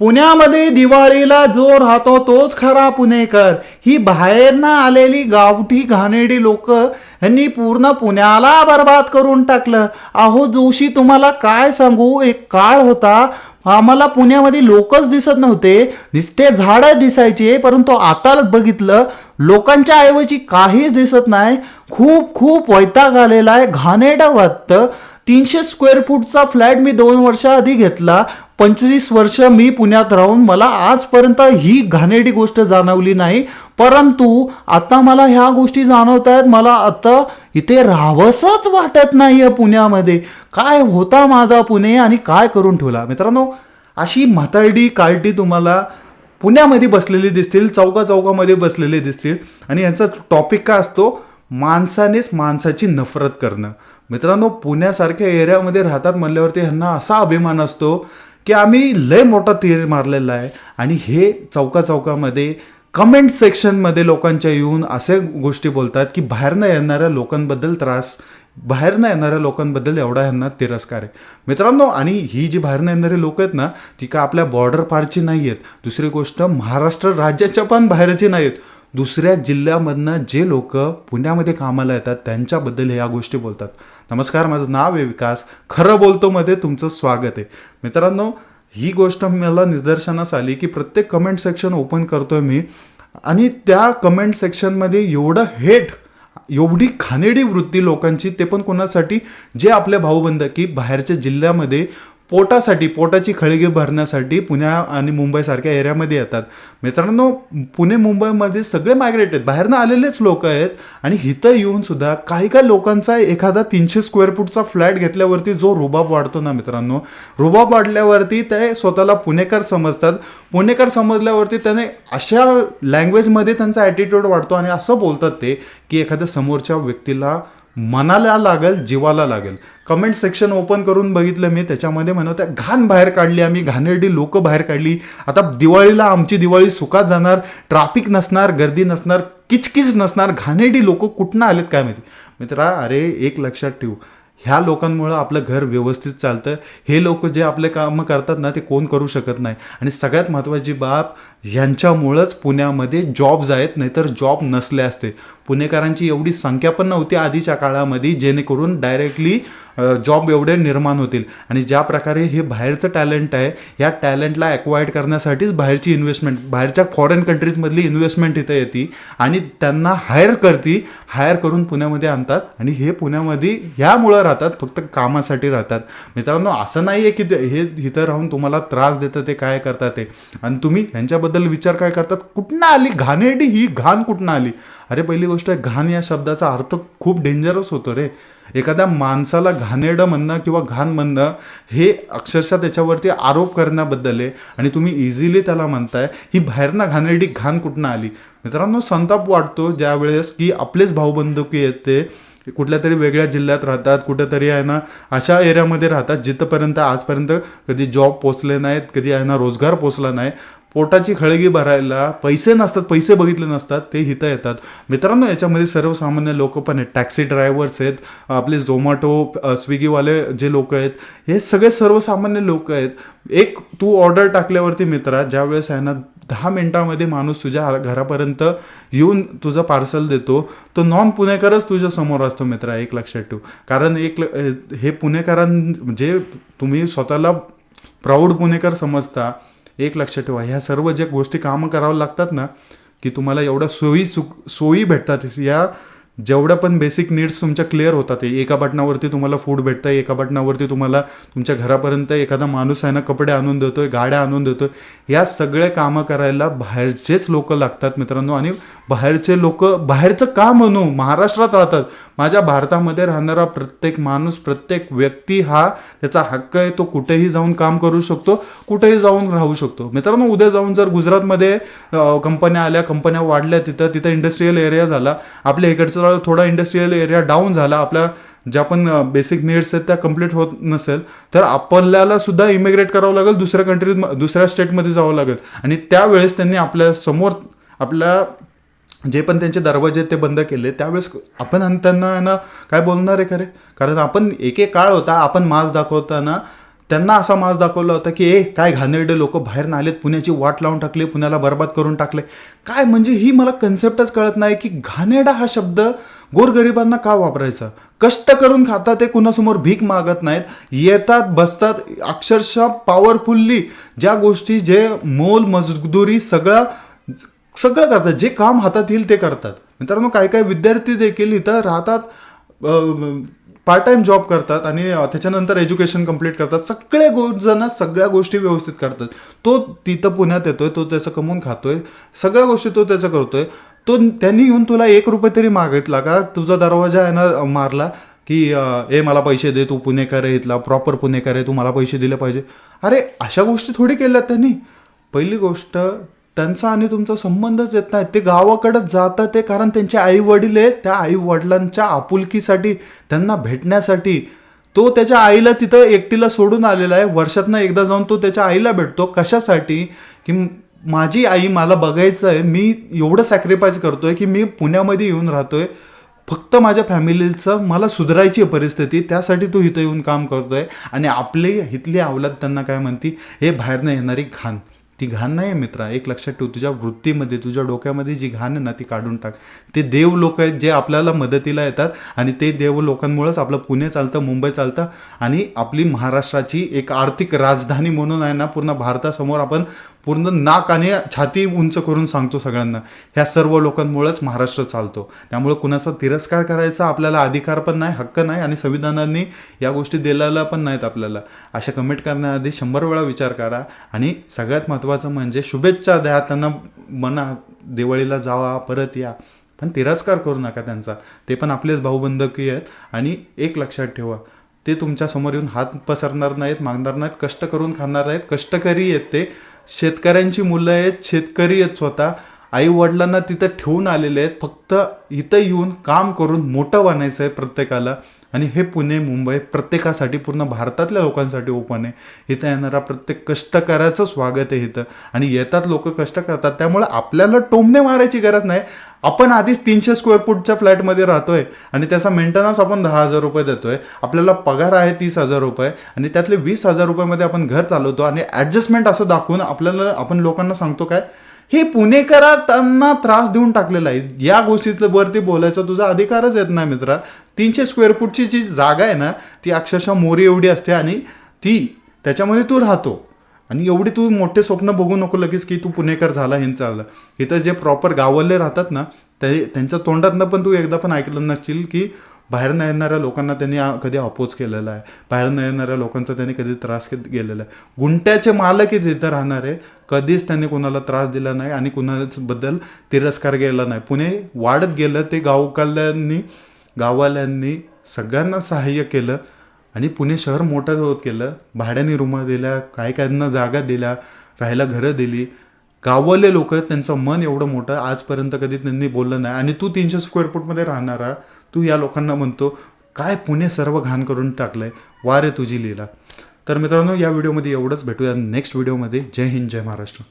पुण्यामध्ये दिवाळीला जो राहतो तोच खरा पुणेकर. ही बाहेरनं आलेली गावठी घाणेडी लोक यांनी पूर्ण पुण्याला बर्बाद करून टाकलं. अहो जोशी तुम्हाला काय सांगू? एक काळ होता. आम्हाला पुण्यामध्ये लोकच दिसत नव्हते. नुसते झाडं दिसायचे परंतु आता बघितलं लोकांच्या ऐवजी काहीच दिसत नाही. खूप खूप वैताग आलेला आहे. घाणेडं वाटतं. तीनशे स्क्वेअर फूटचा फ्लॅट मी दोन वर्षाआधी घेतला. पंचवीस वर्ष मी पुण्यात राहून मला आजपर्यंत ही घाणेरडी गोष्ट जाणवली नाही. परंतु आता मला ह्या गोष्टी जाणवत आहेत मला आता इथे राहावंसंच वाटत नाही आहे पुण्यामध्ये. काय होता माझा पुणे आणि काय करून ठेवला? मित्रांनो अशी म्हातारडी कार्टी तुम्हाला पुण्यामध्ये बसलेली दिसतील चौका चौकामध्ये बसलेले दिसतील. आणि यांचा टॉपिक काय असतो? माणसानेच माणसाची नफरत करणं. मित्रांनो पुण्यासारख्या एरियामध्ये राहतात म्हणल्यावरती ह्यांना असा अभिमान असतो की आम्ही लय मोठा तीर मारलेला आहे. आणि हे चौका चौकामध्ये कमेंट सेक्शनमध्ये लोकांच्या येऊन असे गोष्टी बोलतात की बाहेरनं येणाऱ्या लोकांबद्दल त्रास बाहेरनं येणाऱ्या लोकांबद्दल एवढा ह्यांना तिरस्कार आहे. मित्रांनो आणि ही जी बाहेरनं येणारी लोक आहेत ना ती का आपल्या बॉर्डर पारची नाही आहेत दुसरी गोष्ट महाराष्ट्र राज्याच्या पण बाहेरची नाही आहेत दुसऱ्या जिल्ह्यामधनं जे लोक पुण्यामध्ये कामाला येतात त्यांच्याबद्दल ह्या गोष्टी बोलतात. नमस्कार माझं नाव आहे विकास. खरं बोलतो मध्ये तुमचं स्वागत आहे. मित्रांनो ही गोष्ट मला निदर्शनास आली की प्रत्येक कमेंट सेक्शन ओपन करतोय मी. आणि त्या कमेंट सेक्शनमध्ये एवढं हेट एवढी खानेडी वृत्ती लोकांची ते पण कोणासाठी? जे आपले भाऊबंद की बाहेरच्या जिल्ह्यामध्ये पोटासाठी पोटाची खळगी भरण्यासाठी पुण्या आणि मुंबईसारख्या एरियामध्ये येतात. मित्रांनो पुणे मुंबईमध्ये सगळे मायग्रेट आहेत. बाहेरनं आलेलेच लोक आहेत आणि इथं येऊन सुद्धा काही काही लोकांचा एखादा तीनशे स्क्वेअर फूटचा फ्लॅट घेतल्यावरती जो रुबाब वाढतो ना मित्रांनो रुबाब वाढल्यावरती ते स्वतःला पुणेकर समजतात. पुणेकर समजल्यावरती त्याने अशा लँग्वेजमध्ये त्यांचा ॲटिट्यूड वाढतो आणि असं बोलतात ते की एखाद्या समोरच्या व्यक्तीला मनाला लागेल जीवाला लागेल. कमेंट सेक्शन ओपन करून बघितलं मी त्याच्यामध्ये म्हणत आहे, घाण बाहेर काढली आम्ही घाणेरडी लोक बाहेर काढली. आता दिवाळीला आमची दिवाळी सुखात जाणार ट्राफिक नसणार गर्दी नसणार किचकिच नसणार घाणेरडी लोक कुठनं आलेत काय माहिती? मित्रा अरे एक लक्षात ठेवू. ह्या लोकांमुळं आपलं घर व्यवस्थित चालतं. हे लोक जे आपले कामं करतात ना ते कोण करू शकत नाही. आणि सगळ्यात महत्त्वाची बाब ह्यांच्यामुळंच पुण्यामध्ये जॉब्स आहेत नाहीतर जॉब नसले असते. पुणेकरांची एवढी संख्या पण नव्हती आधीच्या काळामध्ये जेणेकरून डायरेक्टली जॉब एवढे निर्माण होतील. आणि ज्या प्रकारे हे बाहेरचं टॅलेंट आहे या टॅलेंटला ॲक्वायर्ड करण्यासाठीच बाहेरची इन्व्हेस्टमेंट बाहेरच्या फॉरेन कंट्रीजमधली इन्व्हेस्टमेंट इथं येते. आणि त्यांना हायर करती हायर करून पुण्यामध्ये आणतात. आणि हे पुण्यामध्ये ह्यामुळं राहतात फक्त कामासाठी राहतात. मित्रांनो असं नाही आहे की हे इथं राहून तुम्हाला त्रास देतं ते काय करतात ते. आणि तुम्ही ह्यांच्याबद्दल विचार काय करतात? कुठनं आली? घाणेरडी ही घाण कुठनं आली? अरे पहिली गोष्ट आहे घाण या शब्दाचा अर्थ खूप डेंजरस होतो रे. एखाद्या माणसाला घाणेरडं म्हणणं किंवा घाण म्हणणं हे अक्षरशः त्याच्यावरती आरोप करण्याबद्दल आहे आणि तुम्ही इझिली त्याला म्हणताय ही बाहेरनं घाणेरडी घाण कुठनं आली? मित्रांनो संताप वाटतो ज्या वेळेस की आपलेच भाऊबंधुकी येते कुठल्या तरी वेगळ्या जिल्ह्यात राहतात कुठेतरी आहे ना अशा एरियामध्ये राहतात जिथंपर्यंत आजपर्यंत कधी जॉब पोचले नाहीत कधी आहे ना रोजगार पोचला नाही. पोटाची खळगी भरायला पैसे नसतात पैसे बघितले नसतात ते इथं येतात. मित्रांनो याच्यामध्ये सर्वसामान्य लोक पण आहेत. टॅक्सी ड्रायव्हर्स आहेत आपले झोमॅटो स्विगीवाले जे लोक आहेत हे सगळे सर्वसामान्य लोक आहेत. एक तू ऑर्डर टाकल्यावरती मित्रा ज्यावेळेस आहे ना दहा मिनिटामध्ये माणूस तुझ्या घरापर्यंत येऊन तुझं पार्सल देतो. तो नॉन पुणेकरच तुझ्या समोर असतो मित्रा एक लक्षात ठेव. कारण एक ल- हे पुणेकरां जे तुम्ही स्वतःला प्राऊड पुणेकर समजता एक लक्षात ठेवा. ह्या सर्व ज्या गोष्टी कामं करावं लागतात ना की तुम्हाला एवढ्या सोयी सुख सोयी भेटतात. या जेवढ्या पण बेसिक नीड्स तुमच्या क्लिअर होतात एका बटनावरती तुम्हाला फूड भेटतं एका बटनावरती तुम्हाला तुमच्या घरापर्यंत एखादा माणूस आहे ना कपडे आणून देतोय गाड्या आणून देतोय या सगळे कामं करायला बाहेरचेच लोक लागतात मित्रांनो. आणि बाहेरचे लोक बाहेरचं का म्हणू महाराष्ट्रात राहतात. माझ्या भारतामध्ये राहणारा प्रत्येक माणूस प्रत्येक व्यक्ती हा त्याचा हक्क आहे तो कुठेही जाऊन काम करू शकतो कुठेही जाऊन राहू शकतो. मित्रांनो उद्या जाऊन जर गुजरातमध्ये कंपन्या आल्या कंपन्या वाढल्या तिथं तिथं इंडस्ट्रीयल एरिया झाला आपल्या इकडचं थोडा इंडस्ट्रीयल एरिया डाऊन झाला आपल्या ज्या पण बेसिक नीड्स आहेत त्या कंप्लीट होत नसेल तर आपल्याला सुद्धा इमिग्रेट करावं लागेल दुसऱ्या कंट्रीत दुसऱ्या स्टेटमध्ये जावं लागेल. आणि त्यावेळेस त्यांनी आपल्यासमोर आपल्या जे पण त्यांचे दरवाजे ते बंद केले. त्यावेळेस आपण आणि त्यांना काय बोलणार आहे खरे? कारण आपण एक एक काळ होता आपण मास्क दाखवताना त्यांना असा माज दाखवला होता की ए काय घाणेरडे लोक बाहेर आलेत पुण्याची वाट लावून टाकली पुण्याला बर्बाद करून टाकले. काय म्हणजे ही मला कन्सेप्टच कळत नाही की घाणेरडा हा शब्द गोरगरिबांना का वापरायचा? कष्ट करून खातात ते कुणासमोर भीक मागत नाहीत. येतात बसतात अक्षरशः पॉवरफुल्ली ज्या गोष्टी जे मोल मजदुरी सगळं सगळं करतात जे काम हातात येईल ते करतात. मित्रांनो काही काही विद्यार्थी देखील इथं राहतात. पार्ट टाइम जॉब करतात आणि त्याच्यानंतर एज्युकेशन कंप्लीट करतात. सगळे गो जण सगळ्या गोष्टी व्यवस्थित करतात. तो तिथं पुण्यात येतोय तो त्याचं कमवून खातोय सगळ्या गोष्टी तो त्याचं करतोय. तो त्यांनी येऊन तुला एक रुपये तरी मागितला का? तुझा दरवाजा आहे ना मारला की ए मला पैसे दे तू पुणेकर आहे इथला प्रॉपर पुणेकर आहे तू मला पैसे दिले पाहिजे. अरे अशा गोष्टी थोडी केल्यात त्यांनी. पहिली गोष्ट त्यांचा आणि तुमचा संबंधच येत नाही. ते गावाकडंच जातात ते कारण त्यांचे आई वडील आहेत. त्या आई वडिलांच्या आपुलकीसाठी त्यांना भेटण्यासाठी. तो त्याच्या आईला तिथं एकटीला सोडून आलेला आहे. वर्षातनं एकदा जाऊन तो त्याच्या आईला भेटतो. कशासाठी? की माझी आई मला बघायचं आहे. मी एवढं सॅक्रिफाईस करतोय की मी पुण्यामध्ये येऊन राहतोय. फक्त माझ्या फॅमिलीचं मला सुधारायची आहे परिस्थिती. त्यासाठी तू इथं येऊन काम करतोय. आणि आपली इथली अवलाद त्यांना काय म्हणती? हे बाहेरनं येणारी घाण. ती घाण नाही आहे मित्रा. एक लक्षात ठेव तुझ्या वृत्तीमध्ये तुझ्या डोक्यामध्ये जी घाण आहे ना ती काढून टाक. ते देव लोक आहेत जे आपल्याला मदतीला येतात आणि ते देव लोकांमुळेच आपलं पुणे चालतं मुंबई चालतं आणि आपली महाराष्ट्राची एक आर्थिक राजधानी म्हणून आहे ना पूर्ण भारतासमोर आपण पूर्ण नाक आणि छाती उंच करून सांगतो सगळ्यांना. ह्या सर्व लोकांमुळेच महाराष्ट्र चालतो. त्यामुळे कुणाचा तिरस्कार करायचा आपल्याला अधिकार पण नाही हक्क नाही आणि संविधानाने या गोष्टी दिलेल्या पण नाहीत आपल्याला. अशा कमेंट करण्याआधी शंभर वेळा विचार करा आणि सगळ्यात महत्त्वाचं म्हणजे शुभेच्छा द्या त्यांना मना दिवाळीला जावा परत या. पण तिरस्कार करू नका त्यांचा. ते पण आपलेच भाऊबंधकी आहेत आणि एक लक्षात ठेवा. ते तुमच्यासमोर येऊन हात पसरणार नाहीत मागणार नाहीत कष्ट करून खाणार आहेत कष्टकरी आहेत ते. शेतकऱ्यांची मुलं आहेत शेतकरी आहेत स्वतः. आई वडिलांना तिथं ठेवून आलेले आहेत. फक्त इथं येऊन काम करून मोठं बनायचं आहे प्रत्येकाला. आणि हे पुणे मुंबई प्रत्येकासाठी पूर्ण भारतातल्या लोकांसाठी ओपन आहे. इथं येणारा प्रत्येक कष्टकऱ्याचं स्वागत आहे इथं. आणि येतात लोक कष्ट करतात. त्यामुळे आपल्याला टोमणे मारायची गरज नाही. आपण आधीच तीनशे स्क्वेअर फूटच्या फ्लॅटमध्ये राहतोय आणि त्याचा मेंटेनन्स आपण दहा हजार रुपये देतोय. आपल्याला पगार आहे तीस हजार रुपये आणि त्यातले वीस हजार रुपयामध्ये आपण घर चालवतो आणि ॲडजस्टमेंट असं दाखवून आपल्याला आपण लोकांना सांगतो काय? हे पुणेकरांना त्रास देऊन टाकलेला आहे. या गोष्टीतलं वरती बोलायचा तुझा अधिकारच येत नाही मित्रा. तीनशे स्क्वेअर फूटची जी जागा आहे ना ती अक्षरशः मोरी एवढी असते आणि ती त्याच्यामध्ये तू राहतो. आणि एवढी तू मोठे स्वप्न बघू नको लगेच की तू पुणेकर झाला हे चाललं इथं जे प्रॉपर गावले राहतात ना ते त्यांच्या तोंडातनं पण तू एकदा पण ऐकलं नसशील की बाहेर न येणाऱ्या लोकांना त्यांनी कधी अपोज केलेला आहे. बाहेर न येणाऱ्या लोकांचा त्यांनी कधी त्रास गेलेला आहे. गुंट्याचे मालक हे जिथं आहे कधीच त्यांनी कोणाला त्रास दिला नाही आणि कुणाबद्दल तिरस्कार गेला नाही. पुणे वाढत गेलं ते गावकल्यांनी गाववाल्यांनी सगळ्यांना सहाय्य केलं. आणि पुणे शहर मोठं होत गेलं. भाड्याने रुमा दिल्या काय काहींना जागा दिल्या राहायला घरं दिली. गाववाले लोक त्यांचं मन एवढं मोठं आजपर्यंत कधी त्यांनी बोललं नाही. आणि तू तीनशे स्क्वेअर फूटमध्ये राहणारा तू या लोकांना म्हणतो काय पुणे सर्व घाण करून टाकलंय? वारे तुझी लीला. तर मित्रांनो या व्हिडिओमध्ये एवढंच. भेटूया नेक्स्ट व्हिडिओमध्ये जय हिंद जय महाराष्ट्र.